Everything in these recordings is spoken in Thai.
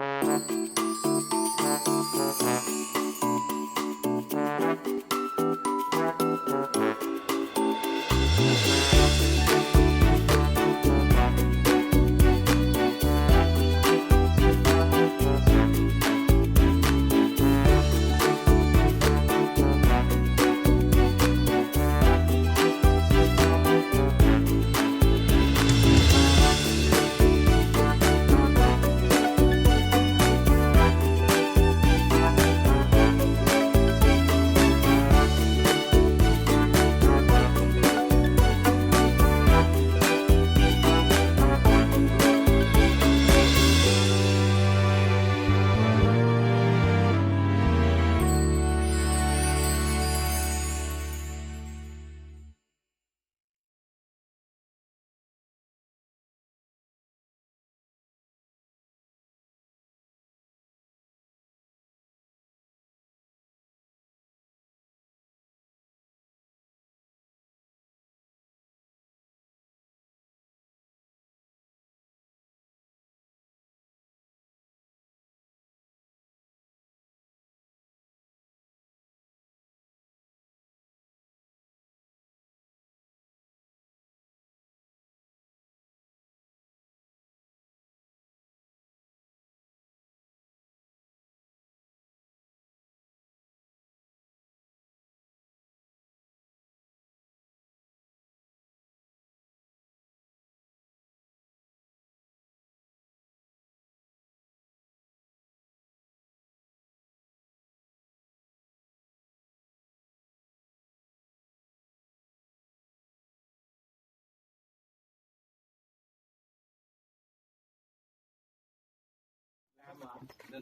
Música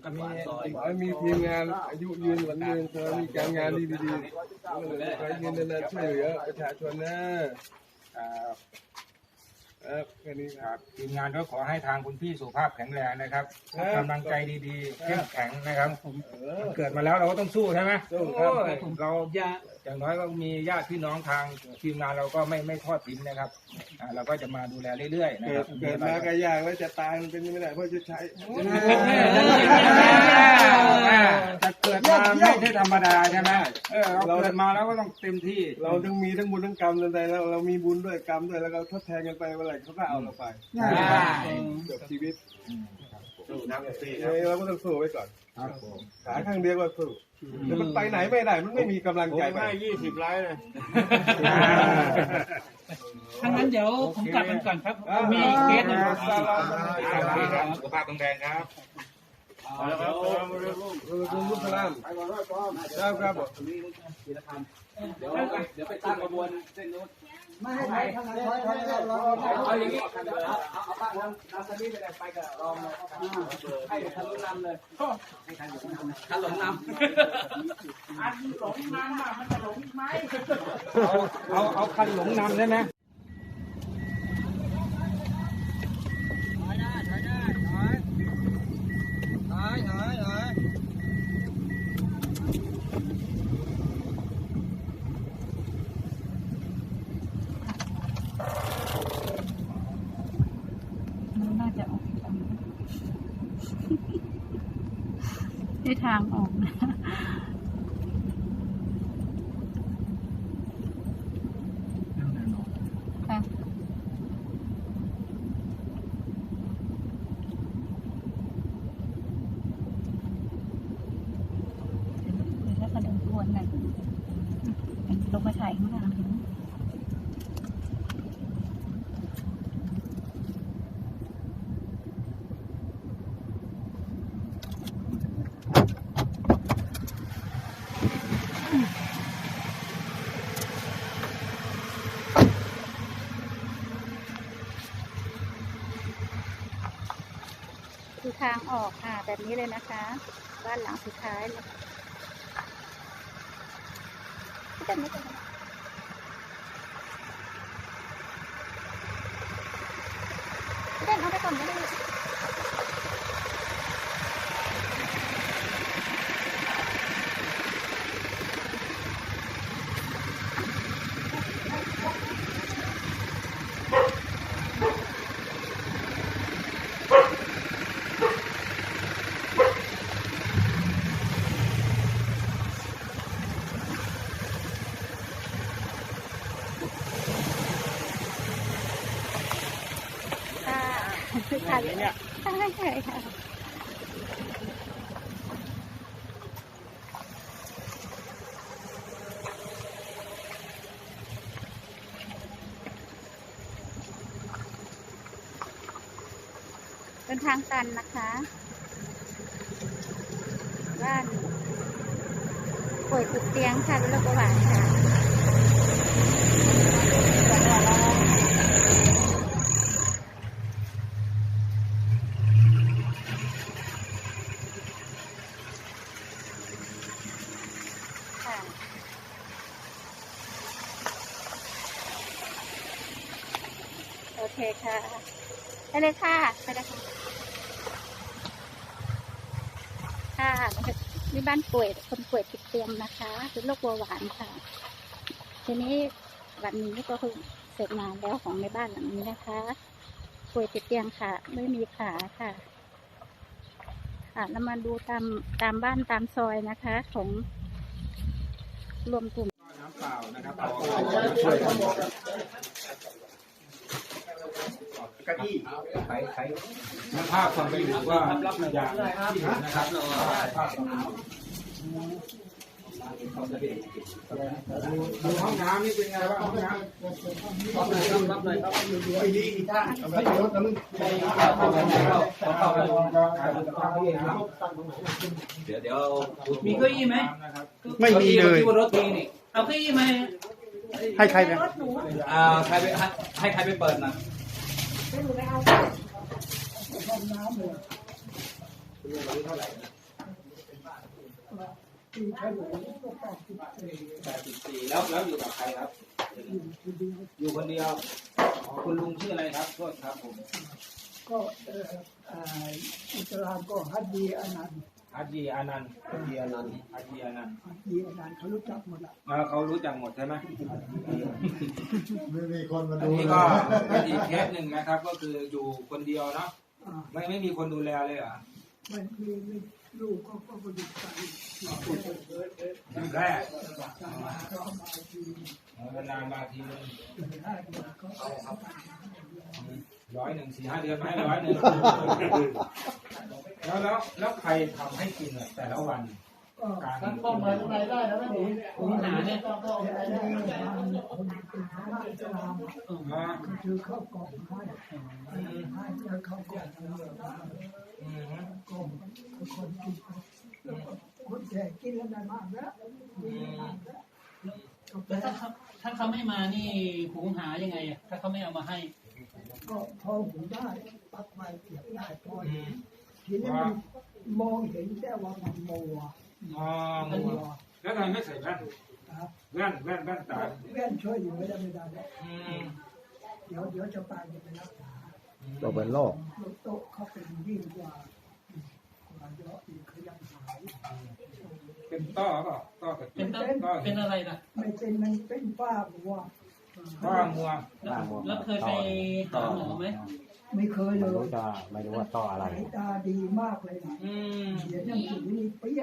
ก็มีขอให้มีทีมงานอายุยืนหวันยืนขอให้มีการงานดีดีๆขอให้ยืนนานๆช่วยเหลือประชาชนนะ ครับครับแค่นี้คครับรับทีมงานก็ขอให้ทางคุณพี่สุขภาพแข็งแรงนะครับกำลังใจดีๆเข้มแข็งนะครับเออเกิดมาแล้วเราก็ต้องสู้ใช่ไหมสู้ครับโอ้ย เราอย่างน้อยก็มีญาติพี่น้องทางทีมงานเราก็ไม่ไม่ทอดทิ้งนะครับอ่าเราก็จะมาดูแลเรื่อยๆนะเกิครัดบเกิดมาก็ยากแล้วจะตายมันเป็นไม่ได้เพราะจะใช้จะเกิดมาไม่ใช่ธรรมดาใช่ไหมเออเราเกิดมาแล้วก็ต้องเต็มที่ เราทั้งมีทั้งบุญทั้งกรรมในใจแล้วเรามีบุญด้วยกรรมด้วยแล้วก็ทดแทนกันไปเมื่อไหร่เขาก็เอาเราไปจบชีวิตเออเราก็ต้องสู้ไว้ก่อนครับผมขาข้างเดียวก็สู้แต่มันไปไหนไม่ได้ มันไม่มีกำลังใจไปยี่สิบไลน์เลยถ้างั้นเดี๋ยวผมกลับกันก่อนครับ มีเคสหนึ่งสุขภาพแข็งแรงครับ คุณมุสลามครับครับเดี๋ยวเดี๋ยวไปตั้งขบวนเส้นนู้นไม่ให้ใครทั้งนั้นเอาอย่างนี้เอาเอาเอาตั้งทางนาซารีไปเลยไปกับรองเลยให้ทันหลงนำเลยให้ทันหลงนำทันหลงนำอันหลงน้ำอะมันจะหลงไหมเอาเอาเอาคันหลงนำได้ไหม มันน่าจะออกทางนี้ที่ทางออกนะเดี๋ยวถ้ากระเดินทวนกันลงมาถ่ายข้างหลังเห็นไหม คือทางออกค่ะแบบนี้เลยนะคะ บ้านหลังสุดท้ายเลยพี่เต้นไม่เป็นากเนี่ยใช่ค่ะเป็นทางตันนะคะบ้านป่วยติดเตียงค่ะเป็นโรคเบาหวานค่ะ ไปเลยค่ะ ไปเลยค่ะค่ะนี่บ้านป่วย คนป่วยติดเตียงนะคะ เป็นโรคเบาหวานค่ะ ทีนี้วันนี้ก็คือเสร็จงานแล้วของในบ้านหลังนี้นะคะ ป่วยติดเตียงค่ะ ไม่มีขาค่ะค่ะแล้วมาดูตามตามบ้านตามซอยนะคะ ของรวมกลุ่มน้ำเปล่านะครับเอาช่วยกัน กะทิใช้ใช้น้ำภาพความไปดูว่าอย่างที่เห็นนะครับภาพดูห้องน้ำนี่เป็นไงบ้างห้องน้ำรับหน่อยครับรับหน่อยครับไอ้ดีอีกท่านเอาไปรถกันมึงเข้าไปเข้าไปดูการดูสภาพห้องน้ำเดี๋ยวเดี๋ยวมีเก้าอี้ไหมนะครับไม่มีเลยที่บนรถมีนี่เอาเก้าอี้มาให้ใครไปอ่าใครไปให้ให้ใครไปเปิดนะ แปดสิบสี่แล้วแล้วอยู่กับใครครับ อยู่คนเดียวอ๋อคุณลุงชื่ออะไรครับโทษครับผม ก็เอ่ออ่าอิสลามก็ฮัดดีอนันต์ อาจีอานันต์อาจีอานันต์อาจีอานันต์ฮัจญีอานันต์เขารู้จักหมดละอ่าเขารู้จักหมดใช่ไหมไม่มีคนมาอันดูนี้เลก็ยเป็นอีกเคสหนึ่งนะครับ ก็คืออยู่คนเดียวเนาะอ่าไม่ไม่มีคนดูแลเลยเหรอมันมีมีลูกก็ก็บริการแรกเวลามาทีนึงร้อยหนึ่งสี่ห้าเดือนไม่ร้อยหนึ่ง แล้วแล้วแล้วใครทำให้กินอะแต่ละวัน การ ต้องกันอะไรได้แล้วไม่ดีผมหาเนี่ยก็ก็อะไรได้คนเป็นพระอิสลามอ่าก็คือข้าวกล่องให้ให้แล้วเข้าวกล่องอืมกล่องคนกินคนแก่กินแล้วได้มากแล้วแปแล้วถ้าเขาถ้าเขาไม่มานี่หุงหายังไงอะถ้าเขาไม่เอามาให้ ก็พอหูได้ปักไว้เสียบได้พออืม ทีนี้มันมองเห็นแต่ว่ามันมัวอ๋อมัวแล้วทำไมไม่ใส่แว่นครับแว่นแว่นแว่นตาแว่นช่วยอยู่ไม่ได้ไม่ได้แล้วอืมเดี๋ยวเดี๋ยวจะไปจะไปรักษาตัวเป็นโรคโรคโต๊ะเขาเป็นยิ่งกว่ากว่าเยอะอีกเขายังหายเป็นต้อเปล่าต้อกับเป็นต้นต้อเป็นอะไรล่ะไม่เป็นมันเป็นป้าบัวต้อมัวแล้วแล้วเคยไปหาหมอไหม ไม่เคยเลยไม่รู้ว่าต่ออะไร สายตาดีมากเลยนะอืมเขียนหนังสือนี่เปี้ย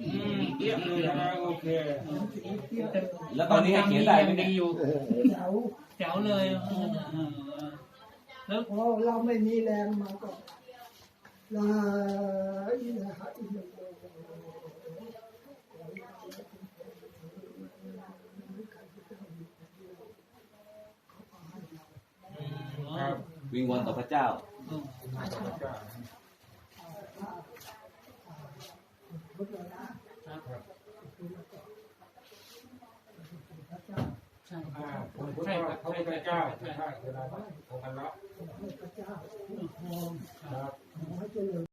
อืมเยี่ยมเลยนะโอเค หนังสือเปี้ยแล้วตอนนี้ให้เขียนได้ไหมยังเนี่ดียอยู่เดี๋ยวแจ๋วเลยเออเออเออแล้วพอเราไม่มีแรงมาก็ลาอิลาฮะอิลลัลลอฮ์ ครับ วิงวอนต่อพระเจ้าเออพุทธนะใช่อ่าผมพุทธพระพุทธเจ้าใช่เวลาผมกันแล้วพระเจ้าคุ้มครองครับขอให้เจริญ